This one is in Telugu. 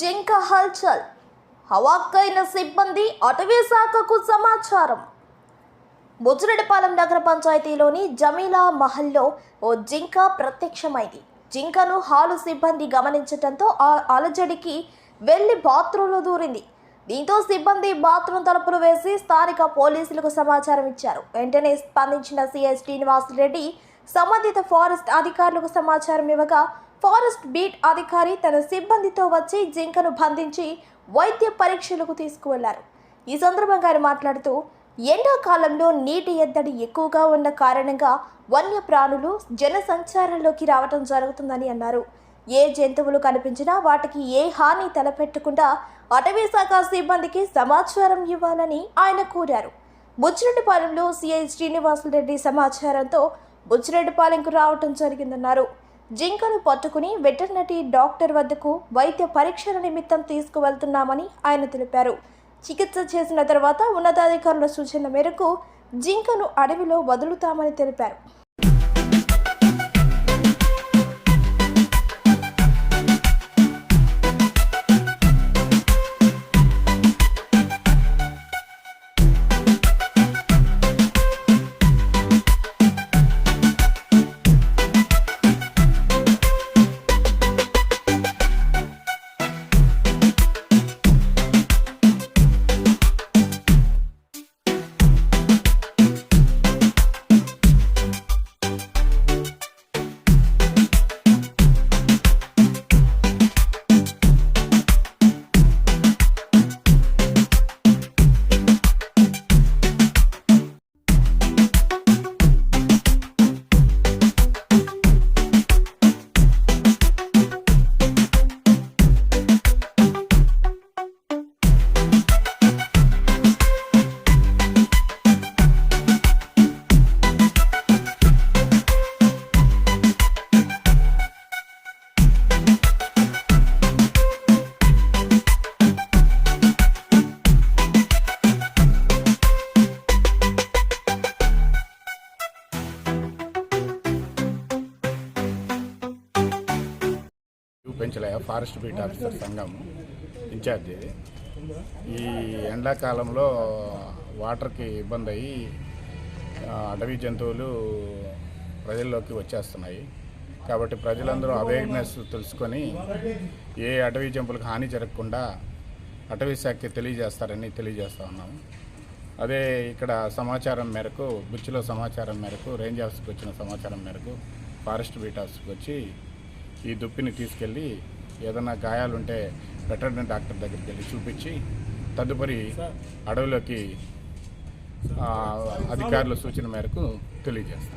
జింక హల్చల్. హవాక్కైన సిబ్బంది అటవీ శాఖకు సమాచారం. ముజురడిపాలెం నగర పంచాయతీలోని జమీలా మహల్లో ఓ జింక ప్రత్యక్షమైంది. జింకను హాలు సిబ్బంది గమనించడంతో ఆ అలజడికి వెళ్ళి బాత్రూంలో దూరింది. దీంతో సిబ్బంది బాత్రూం తలుపులు వేసి స్థానిక పోలీసులకు సమాచారం ఇచ్చారు. వెంటనే స్పందించిన సిఐ శ్రీనివాసరెడ్డి సంబంధిత ఫారెస్ట్ అధికారులకు సమాచారం ఇవ్వగా ఫారెస్ట్ బీట్ అధికారి తన సిబ్బందితో వచ్చి జింకను బంధించి వైద్య పరీక్షలకు తీసుకువెళ్ళారు. ఈ సందర్భంగా ఆయన మాట్లాడుతూ ఎండాకాలంలో నీటి ఎద్దడి ఎక్కువగా ఉన్న కారణంగా వన్యప్రాణులు జనసంచారంలోకి రావటం జరుగుతుందని అన్నారు. ఏ జంతువులు కనిపించినా వాటికి ఏ హాని తలపెట్టకుండా అటవీ శాఖ సిబ్బందికి సమాచారం ఇవ్వాలని ఆయన కోరారు. బుచ్చిరెడ్డిపాలెంలో సిఐ శ్రీనివాసులరెడ్డి సమాచారంతో బుచ్చిరెడ్డిపాలెంకు రావటం జరిగిందన్నారు. జింకను పట్టుకుని వెటర్నరీ డాక్టర్ వద్దకు వైద్య పరీక్షల నిమిత్తం తీసుకువెళ్తున్నామని ఆయన తెలిపారు. చికిత్స చేసిన తర్వాత ఉన్నతాధికారుల సూచన మేరకు జింకను అడవిలో వదులుతామని తెలిపారు. పెంచలే ఫారెస్ట్ బీట్ ఆఫీసర్ సంఘం ఇన్ఛార్జి. ఈ ఎండాకాలంలో వాటర్కి ఇబ్బంది అయ్యి అటవీ జంతువులు ప్రజల్లోకి వచ్చేస్తున్నాయి. కాబట్టి ప్రజలందరూ అవేర్నెస్ తెలుసుకొని ఏ అటవీ జంతువులకు హాని జరగకుండా అటవీ శాఖకి తెలియజేస్తారని తెలియజేస్తూ ఉన్నాము అదే ఇక్కడ సమాచారం మేరకు బుచ్చిలో సమాచారం మేరకు రేంజ్ ఆఫీస్కి వచ్చిన సమాచారం మేరకు ఫారెస్ట్ బీట్ ఆఫీస్కి వచ్చి ఈ దుప్పిని తీసుకెళ్ళి ఏదైనా గాయాలుంటే వెటర్నరీ డాక్టర్ దగ్గరికి వెళ్ళి చూపించి తదుపరి అడవిలోకి అధికారుల సూచన మేరకు తెలియజేస్తాం.